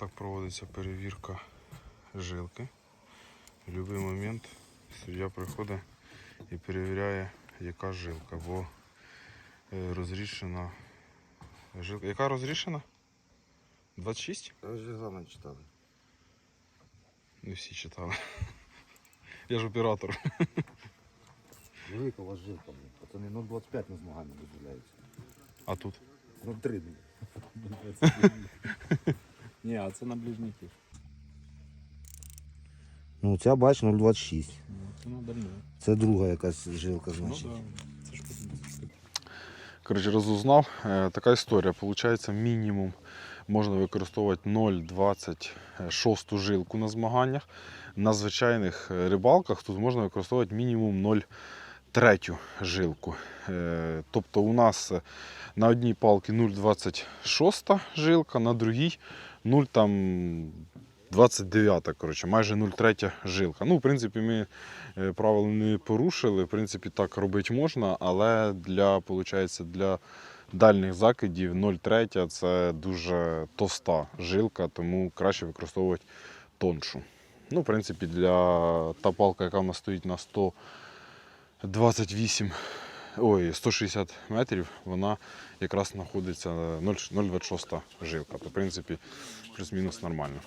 так проводиться перевірка жилки. В будь-який момент суддя приходить і перевіряє, яка жилка, бо е, розрішена жилка. Яка розрішена? 26? Ви ж регламент читали. Не всі читали. Я ж оператор. Велика у вас жилка, блін. Пацани, 0,25 на змагання дозволяється. А тут? 0,3, блін. Ні, а це на близнюків. Ну, ця бач 0,26. Ну, Це на дальню. Це друга якась жилка, Ну значить. Це ж потім. Коротше, розузнав. Е, така історія. Получається, мінімум можна використовувати 0,26 жилку на змаганнях. На звичайних е, рибалках тут можна використовувати мінімум 0,3 жилку. Е, Тобто у нас е, на одній палці 0,26 жилка, на другій 0 там 29, коротше, майже 0,3 жилка. Ну, в принципі, ми е, правил не порушили. В принципі, так робити можна, але для, виходить, для дальніх закидів 0,3 це дуже товста жилка, тому краще використовувати тоншу. Ну, в принципі, для та палка, яка в нас стоїть на 128, ой, 160 метрів, вона якраз знаходиться 0,26 жилка. То, в принципі, плюс-мінус нормально.